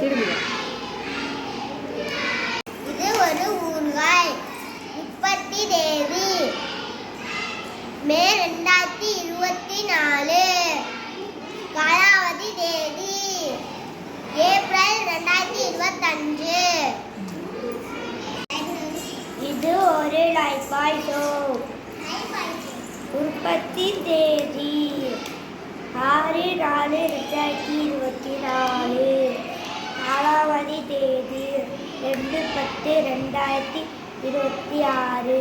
திரும்புங்க இது ஒரு ஊறுகாய். முப்பத்தி தேதி மே ரெண்டாயிரத்தி இருபத்தி நாலு காலாவதி தேதி. ஏப்ரல் ரெண்டாயிரத்தி இருபத்தஞ்சு. இது ஒரு லைஃபாய் சோப் உற்பத்தி தேதி. ஆறு நாலு ரெண்டாயிரத்தி இருபது நாலு காலாவதி தேதி ரெண்டு பத்து ரெண்டாயிரத்தி இருபத்தி ஆறு.